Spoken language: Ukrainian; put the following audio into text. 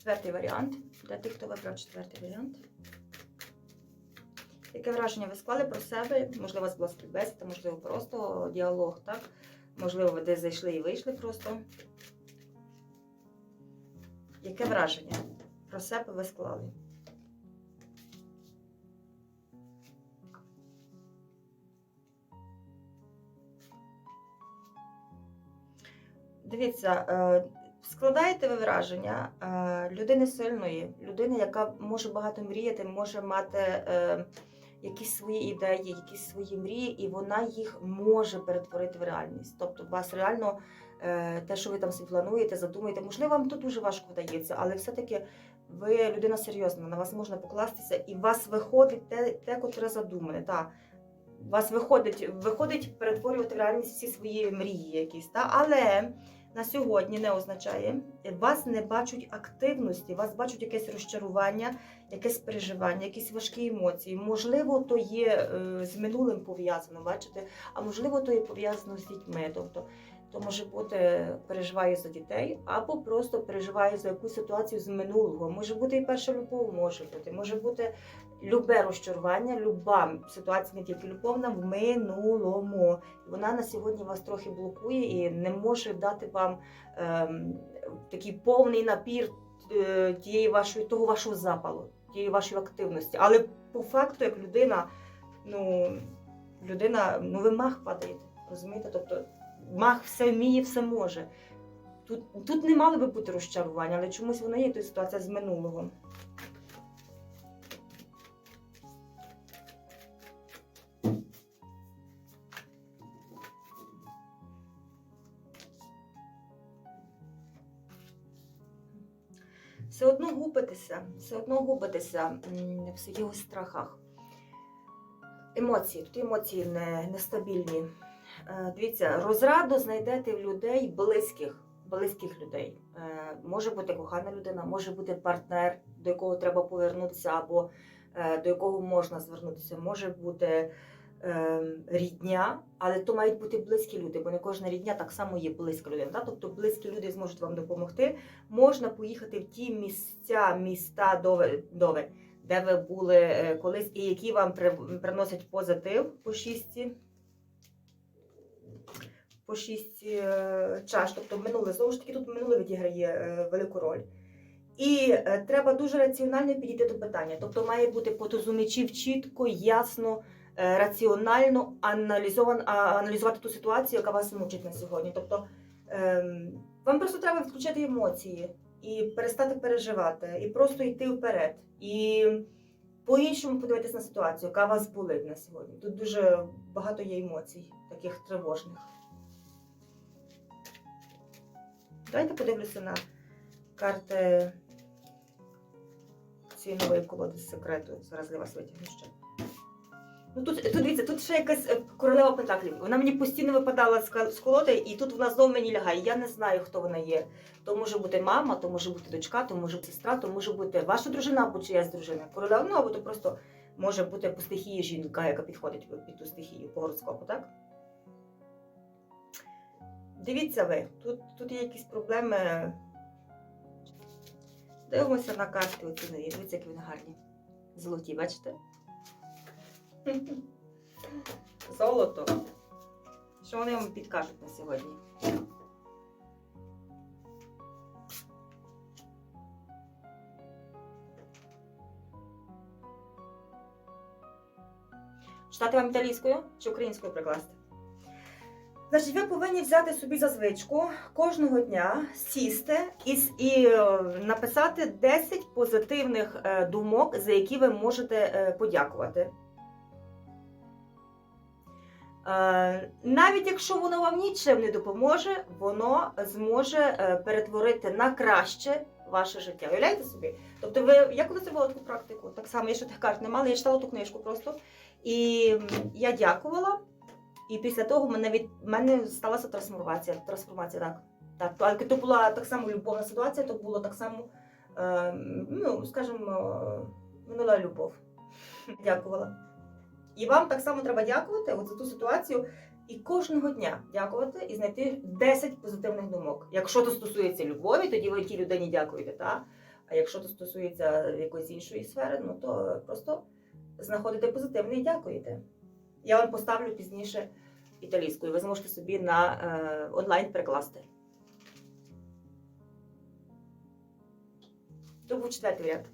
Четвертий варіант. Для тих, хто вибрав четвертий варіант. Яке враження ви склали про себе? Можливо, вас була співбесіда, можливо, просто діалог, так? Можливо, ви десь зайшли і вийшли просто. Яке враження про себе ви склали? Дивіться, е, складаєте ви враження е, людини сильної, людини, яка може багато мріяти, може мати е, якісь свої ідеї, якісь свої мрії, і вона їх може перетворити в реальність. Тобто, у вас реально е, те, що ви там собі плануєте, задумуєте, можливо, вам тут дуже важко вдається, але все-таки ви людина серйозна, на вас можна покластися, і у вас виходить те, те котре задумане. Та. Вас виходить, виходить перетворювати в реальність всі свої мрії якісь. Та? Але на сьогодні не означає, вас не бачать активності, вас бачать якесь розчарування, якесь переживання, якісь важкі емоції. Можливо, то є е, з минулим пов'язано, бачите, а можливо, то є пов'язано з дітьми. Тобто, то може бути переживаю за дітей, або просто переживаю за якусь ситуацію з минулого. Може бути і перша любов, може бути, може бути любе розчарування, люба ситуація, не тільки любовна, в минулому. Вона на сьогодні вас трохи блокує і не може дати вам ем, такий повний напір е, тієї вашої, того вашого запалу, тієї вашої активності. Але по факту, як людина, ну, людина, ну ви мах розумієте? Тобто мах все вміє, все може. Тут, тут не мало би бути розчарування, але чомусь воно є, то ситуація з минулого. все одно губитеся, все одно губитеся м, в якихось страхах. Емоції, тут емоції не, нестабільні. Е, Дивіться, розраду знайдете в людей близьких, близьких людей. Е, Може бути кохана людина, може бути партнер, до якого треба повернутися, або е, до якого можна звернутися. Може бути рідня, але то мають бути близькі люди, бо не кожна рідня так само є близька людина. Тобто близькі люди зможуть вам допомогти. Можна поїхати в ті місця, міста, до ви- до ви, де ви були колись, і які вам при- приносять позитив по шісті. По шість е, чаш, тобто минуле знову ж таки тут минуле відіграє е, велику роль. І е, треба дуже раціонально підійти до питання. Тобто має бути потозумічів чітко, ясно, раціонально аналізувати ту ситуацію, яка вас мучить на сьогодні. Тобто ем, вам просто треба відключити емоції і перестати переживати, і просто йти вперед. І по-іншому подивитися на ситуацію, яка вас болить на сьогодні. Тут дуже багато є емоцій, таких тривожних. Давайте подивлюся на карти цієї нової колоди з секрету. Зараз для вас витягну ще. Ну тут, тут дивіться, тут ще якась е, королева Пентаклів. Вона мені постійно випадала з колоди, і тут вона знову мені лягає. Я не знаю, хто вона є. То може бути мама, то може бути дочка, то може бути сестра, то може бути ваша дружина або чиясь дружина. Королева, ну або то просто може бути по стихії жінка, яка підходить під ту стихію по гороскопу, так? Дивіться ви, тут, тут є якісь проблеми. Дивимося на карти оці нові. Дивіться, які вони гарні. Золоті, бачите? Золото. Що вони вам підкажуть на сьогодні? Читати вам італійською чи українською прикласти? Значить, ви повинні взяти собі за звичку кожного дня сісти і, і е, написати 10 позитивних е, думок, за які ви можете е, подякувати. Навіть якщо воно вам нічим не допоможе, воно зможе перетворити на краще ваше життя. Уявляєте собі? Тобто, ви я коли зробила таку практику, так само я ще тих карт не мала, я читала ту книжку просто. І я дякувала. І після того мене від мене сталася трансформація. Трансформація, так. Так, то, але то була так само любовна ситуація, то було так само, е, ну, скажімо, минула любов. Дякувала. І вам так само треба дякувати от за ту ситуацію. І кожного дня дякувати і знайти 10 позитивних думок. Якщо то стосується любові, тоді ви тій людині дякуєте. Та? А якщо це стосується якоїсь іншої сфери, ну то просто знаходите позитивне і дякуєте. Я вам поставлю пізніше італійською. Ви зможете собі на е, онлайн перекласти. То був четвертий варіант.